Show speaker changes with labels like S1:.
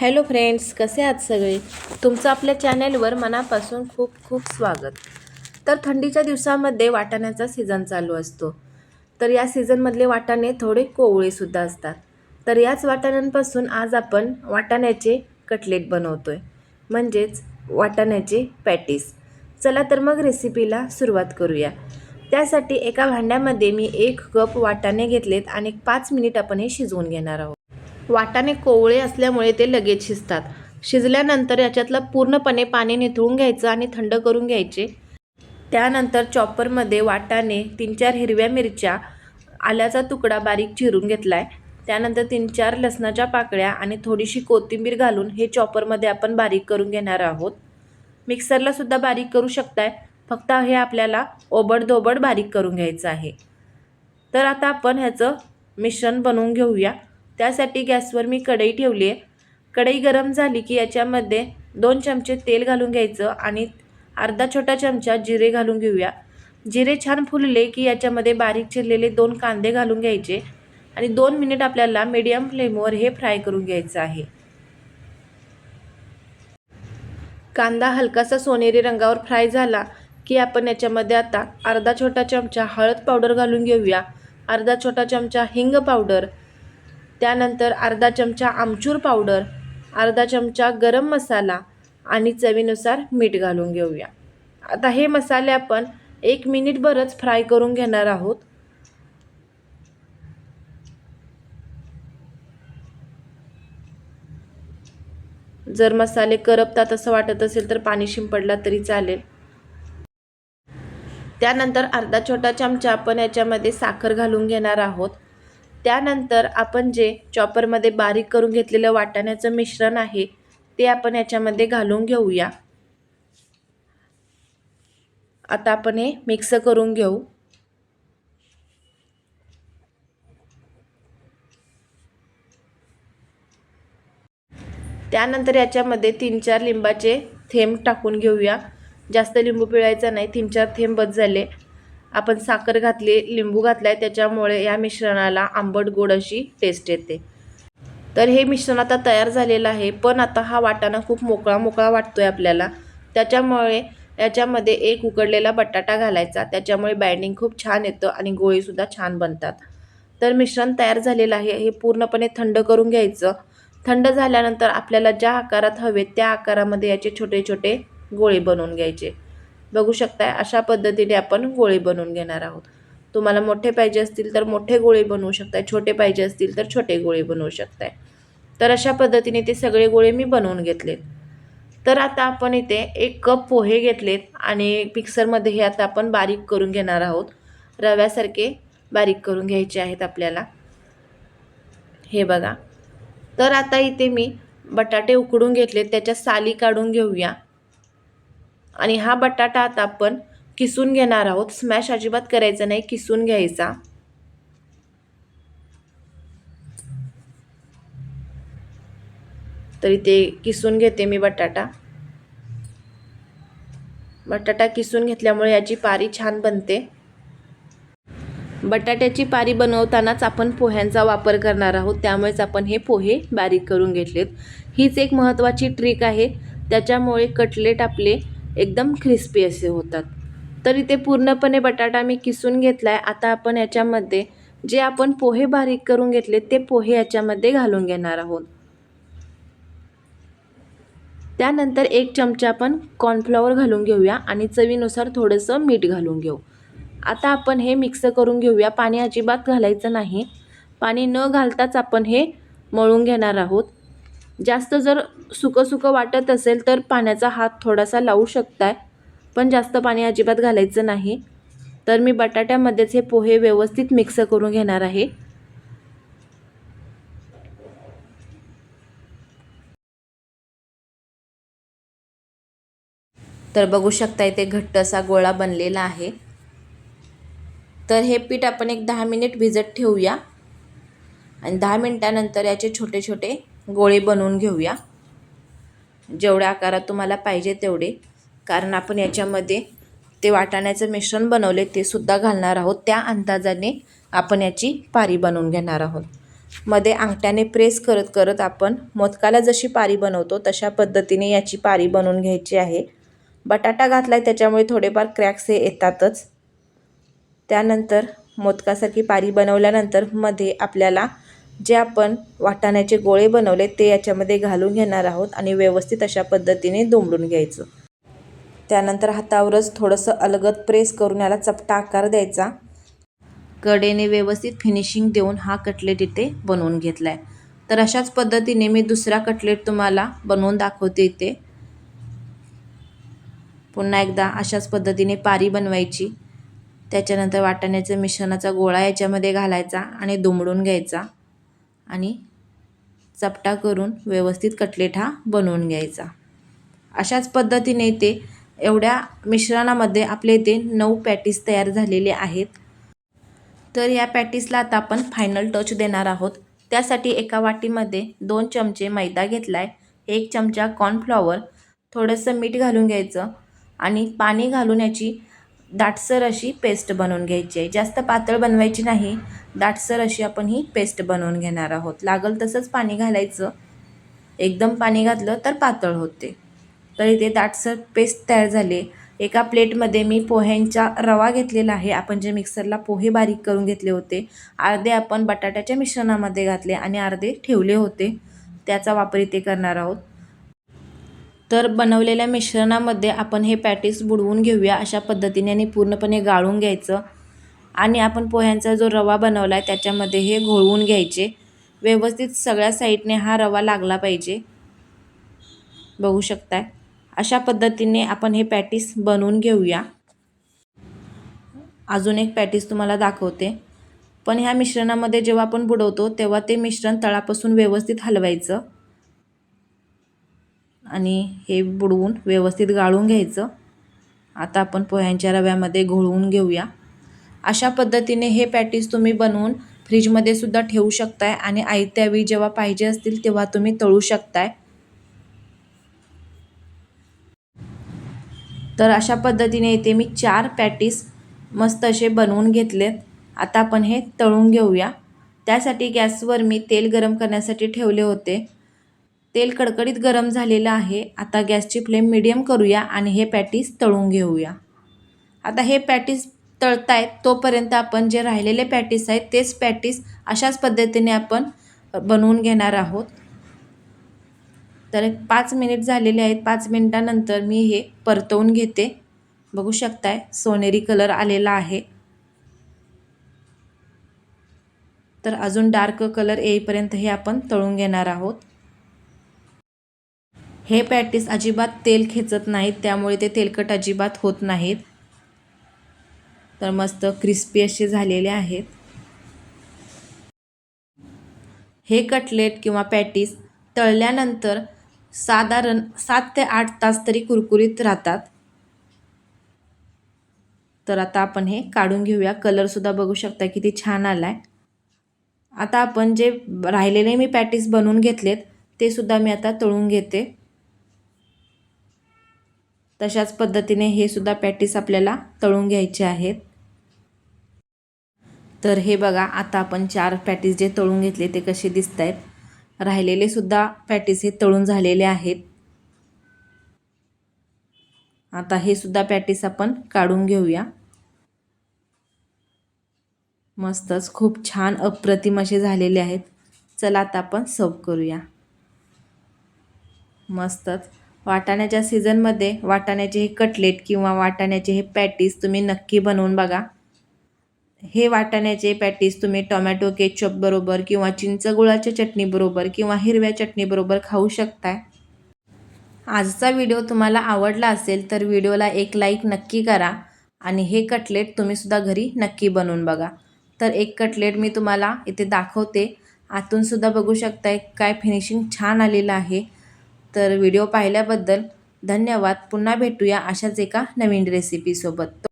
S1: Hello friends कसे आहात सगळे? तुमचं आपल्या चॅनेलवर मनापासून खूप खूप स्वागत. तर थंडीच्या दिवसामध्ये वाटाण्याचा सीझन चालू असतो. तर या सीझनमधले वाटाणे थोडे कोवळेसुद्धा असतात. तर याच वाटाण्यांपासून आज आपण वाटाण्याचे कटलेट बनवतो आहे म्हणजेच वाटाण्याचे पॅटीस. चला तर मग रेसिपीला सुरुवात करूया. त्यासाठी एका भांड्यामध्ये मी एक कप वाटाणे घेतलेत आणि पाच मिनिट आपण हे शिजवून घेणार आहोत. वाटाणे कोवळे असल्यामुळे ते लगेच शिजतात. शिजल्यानंतर याच्यातलं पूर्णपणे पाणी निथळून घ्यायचं आणि थंड करून घ्यायचे. त्यानंतर चॉपरमध्ये वाटाणे तीन चार हिरव्या मिरच्या आल्याचा तुकडा बारीक चिरून घेतला आहे त्यानंतर तीन चार लसणाच्या पाकळ्या आणि थोडीशी कोथिंबीर घालून हे चॉपरमध्ये आपण बारीक करून घेणार आहोत. मिक्सरला सुद्धा बारीक करू शकताय फक्त हे आपल्याला ओबडधोबड बारीक करून घ्यायचं आहे. तर आता आपण ह्याचं मिश्रण बनवून घेऊया. त्यासाठी गॅसवर मी कढई ठेवली आहे. कढई गरम झाली की याच्यामध्ये दोन चमचे तेल घालून घ्यायचं आणि अर्धा छोटा चमचा जिरे घालून घेऊया. जिरे छान फुलले की याच्यामध्ये बारीक चिरलेले दोन कांदे घालून घ्यायचे आणि दोन मिनिट आपल्याला मीडियम फ्लेमवर हे फ्राय करून घ्यायचं आहे. कांदा हलकासा सोनेरी रंगावर फ्राय झाला की आपण याच्यामध्ये आता अर्धा छोटा चमचा हळद पावडर घालून घेऊया. अर्धा छोटा चमचा हिंग पावडर त्यानंतर अर्धा चमचा आमचूर पावडर अर्धा चमचा गरम मसाला आणि चवीनुसार मीठ घालून घेऊया. आता हे मसाले आपण एक मिनिटभरच फ्राय करून घेणार आहोत. जर मसाले करपतात असं वाटत असेल तर पाणी शिंपडला तरी चालेल. त्यानंतर अर्धा छोटा चमचा आपण याच्यामध्ये साखर घालून घेणार आहोत. त्यानंतर आपण जे चॉपरमध्ये बारीक करून घेतलेलं वाटाण्याचं मिश्रण आहे ते आपण याच्यामध्ये घालून घेऊया. आता आपण हे मिक्स करून घेऊ. त्यानंतर याच्यामध्ये तीन चार लिंबाचे थेंब टाकून घेऊया. जास्त लिंबू पिळायचा नाही तीन चार थेंब बस झाले. आपण साखर घातली लिंबू घातला आहे त्याच्यामुळे या मिश्रणाला आंबट गोड अशी टेस्ट येते. तर हे मिश्रण आता तयार झालेलं आहे पण आता हा वाटाणा खूप मोकळा मोकळा वाटतो आहे आपल्याला. त्याच्यामुळे याच्यामध्ये एक उकडलेला बटाटा घालायचा त्याच्यामुळे बाइंडिंग खूप छान येतं आणि गोळीसुद्धा छान बनतात. तर मिश्रण तयार झालेलं आहे हे पूर्णपणे थंड करून घ्यायचं. थंड झाल्यानंतर आपल्याला ज्या आकारात हवे त्या आकारामध्ये याचे छोटे छोटे गोळे बनवून घ्यायचे. बघू शकताय अशा पद्धतीने आपण गोळे बनवून घेणार आहोत. तुम्हाला मोठे पाहिजे असतील तर मोठे गोळे बनवू शकताय छोटे पाहिजे असतील तर छोटे गोळे बनवू शकताय. तर अशा पद्धतीने ते सगळे गोळे मी बनवून घेतलेत. तर आता आपण इथे एक कप पोहे घेतलेत आणि मिक्सरमध्ये हे आता आपण बारीक करून घेणार आहोत. रव्यासारखे बारीक करून घ्यायचे आहेत आपल्याला. हे बघा. तर आता इथे मी बटाटे उकडून घेतलेत त्याच्या साली काढून घेऊया. आणि हा बटाटा आता आपण किसून घेणार आहोत. स्मॅश अजिबात करायचं नाही किसून घ्यायचा. तरी ते किसून घेते मी बटाटा. बटाटा किसून घेतल्यामुळे याची पारी छान बनते. बटाट्याची पारी बनवतानाच आपण पोह्यांचा वापर करणार आहोत. त्यामुळेच आपण हे पोहे बारीक करून घेतलेत. हीच एक महत्त्वाची ट्रिक आहे. त्याच्यामुळे कटलेट आपले एकदम क्रिस्पी असे होतात. तर इथे पूर्णपणे बटाटा मी किसून घेतला आहे आता आपण याच्यामध्ये जे आपण पोहे बारीक करून घेतले ते पोहे याच्यामध्ये घालून घेणार आहोत. त्यानंतर एक चमचा आपण कॉर्नफ्लॉवर घालून घेऊया आणि चवीनुसार थोडंसं मीठ घालून घेऊ. आता आपण हे मिक्स करून घेऊया. पाणी अजिबात घालायचं नाही. पाणी न घालताच आपण हे मळून घेणार आहोत. जास्त जर सुकं सुकं वाटत असेल तर पाण्याचा हात थोडासा लावू शकताय. पण जास्त पाणी अजिबात घालायचं नाही. तर मी बटाट्यामध्येच हे पोहे व्यवस्थित मिक्स करून घेणार आहे. तर बघू शकता इथे घट्ट असा गोळा बनलेला आहे. तर हे पीठ आपण एक दहा मिनिट भिजत ठेवूया. आणि दहा मिनटानंतर याचे छोटे छोटे गोळे बनवून घेऊया. जेवढ्या आकारात तुम्हाला पाहिजे तेवढे. कारण आपण याच्यामध्ये ते वाटाण्याचं मिश्रण बनवले ते सुद्धा घालणार आहोत. त्या अंदाजाने आपण याची पारी बनवून घेणार आहोत. मध्ये अंगठ्याने प्रेस करत करत आपण मोदकाला जशी पारी बनवतो तशा पद्धतीने याची पारी बनवून घ्यायची आहे. बटाटा घातलाय त्याच्यामुळे थोडेफार क्रॅक्स हे येतातच. त्यानंतर मोदकासारखी पारी बनवल्यानंतरमध्ये आपल्याला जे आपण वाटाण्याचे गोळे बनवले ते याच्यामध्ये घालून घेणार आहोत आणि व्यवस्थित अशा पद्धतीने दुमडून घ्यायचं. त्यानंतर हातावरच थोडंसं अलगद प्रेस करून याला चपटा आकार द्यायचा. कडेने व्यवस्थित फिनिशिंग देऊन हा कटलेट इथे बनवून घेतला आहे तर अशाच पद्धतीने मी दुसरा कटलेट तुम्हाला बनवून दाखवते इथे. पुन्हा एकदा अशाच पद्धतीने पारी बनवायची. त्याच्यानंतर वाटाण्याचं मिश्रणाचा गोळा याच्यामध्ये घालायचा आणि दुमडून घ्यायचा. आणि चपटा करून व्यवस्थित कटलेट हा बनवून घ्यायचा. अशाच पद्धतीने ते एवढ्या मिश्रणामध्ये आपले ते नऊ पॅटीस तयार झालेले आहेत. तर या पॅटीसला आता आपण फायनल टच देणार आहोत. त्यासाठी एका वाटीमध्ये दोन चमचे मैदा घेतला आहे एक चमचा कॉर्नफ्लॉवर थोडंसं मीठ घालून घ्यायचं आणि पाणी घालून याची दाटसर अशी पेस्ट बनवून घ्यायची आहे. जास्त पातळ बनवायची नाही दाटसर अशी आपण ही पेस्ट बनवून घेणार आहोत. लागल तसंच पाणी घालायचं. एकदम पाणी घातलं तर पातळ होते. तर इथे दाटसर पेस्ट तयार झाले. एका प्लेटमध्ये मी पोह्यांचा रवा घेतलेला आहे. आपण जे मिक्सरला पोहे बारीक करून घेतले होते अर्धे आपण बटाट्याच्या मिश्रणामध्ये घातले आणि अर्धे ठेवले होते. त्याचा वापर इथे करणार आहोत. तर बनवलेल्या मिश्रणामध्ये आपण हे पॅटीस बुडवून घेऊया. अशा पद्धतीने आणि पूर्णपणे गाळून घ्यायचं. आणि आपण पोह्यांचा जो रवा बनवला आहे त्याच्यामध्ये हे घोळवून घ्यायचे. व्यवस्थित सगळ्या साईडने हा रवा लागला पाहिजे. बघू शकताय. अशा पद्धतीने आपण हे पॅटीस बनवून घेऊया. अजून एक पॅटीस तुम्हाला दाखवते. पण ह्या मिश्रणामध्ये जेव्हा आपण बुडवतो तेव्हा ते मिश्रण तळापासून व्यवस्थित हलवायचं. आणि हे बुडवून व्यवस्थित गाळून घ्यायचं. आता आपण पोह्यांच्या रव्यामध्ये घोळवून घेऊया. अशा पद्धतीने हे पॅटीस तुम्ही बनवून फ्रीजमध्ये सुद्धा ठेवू शकताय आणि आयत्यावेळी जेव्हा पाहिजे असतील तेव्हा तुम्ही तळू शकताय. तर अशा पद्धतीने इथे मी चार पॅटीस मस्त असे बनवून घेतलेत. आता आपण हे तळून घेऊया. त्यासाठी गॅसवर मी तेल गरम करण्यासाठी ठेवले होते. तेल कडकडीत गरम झालेलं आहे. आता गॅसची फ्लेम मिडियम करूया आणि हे पॅटीस तळून घेऊया. आता हे पॅटीस तळतायत तोपर्यंत आपण जे राहिलेले पॅटीस आहेत तेच पॅटीस अशाच पद्धतीने आपण बनवून घेणार आहोत. तर पाच मिनिट झालेले आहेत. पाच मिनिटानंतर मी हे परतवून घेते. बघू शकताय सोनेरी कलर आलेला आहे. तर अजून डार्क कलर येईपर्यंत हे आपण तळून घेणार आहोत. हे पॅटीस अजिबात तेल खेचत नाहीत त्यामुळे ते तेलकट अजिबात होत नाहीत. तर मस्त क्रिस्पी असे झालेले आहेत. हे कटलेट किंवा पॅटीस तळल्यानंतर साधारण सात ते आठ तास तरी कुरकुरीत राहतात. तर आता आपण हे काढून घेऊया. कलरसुद्धा बघू शकता किती छान आला आहे आता आपण जे राहिलेले मी पॅटीस बनवून घेतलेत ते सुद्धा मी आता तळून घेते. तशाच पद्धतीने हे सुद्धा पॅटीस आपल्याला तळून घ्यायचे आहेत. तर हे बघा आता आपण चार पॅटीस जे तळून घेतले ते कसे दिसत आहेत राहिलेले सुद्धा पॅटीस हे तळून झालेले आहेत. आता हे सुद्धा पॅटीस आपण काढून घेऊया. मस्तच खूप छान अप्रतिम असे झालेले आहेत. चला आता आपण सर्व करूया. मस्तच. वाटाण्याच्या सीझनमध्ये वाटाण्याचे हे कटलेट किंवा वाटाण्याचे हे पॅटीस तुम्ही नक्की बनवून बघा. हे वाटाण्याचे पॅटीस तुम्ही टोमॅटो केचपबरोबर किंवा चिंचगुळाच्या चटणीबरोबर किंवा हिरव्या चटणीबरोबर खाऊ शकताय. आजचा व्हिडिओ तुम्हाला आवडला असेल तर व्हिडिओला एक लाईक नक्की करा आणि हे कटलेट तुम्हीसुद्धा घरी नक्की बनवून बघा. तर एक कटलेट मी तुम्हाला इथे दाखवते. आतूनसुद्धा बघू शकताय काय फिनिशिंग छान आलेलं आहे. तर व्हिडिओ पाहिल्याबद्दल धन्यवाद. पुन्हा भेटूया अशाच एका नवीन रेसिपीसोबत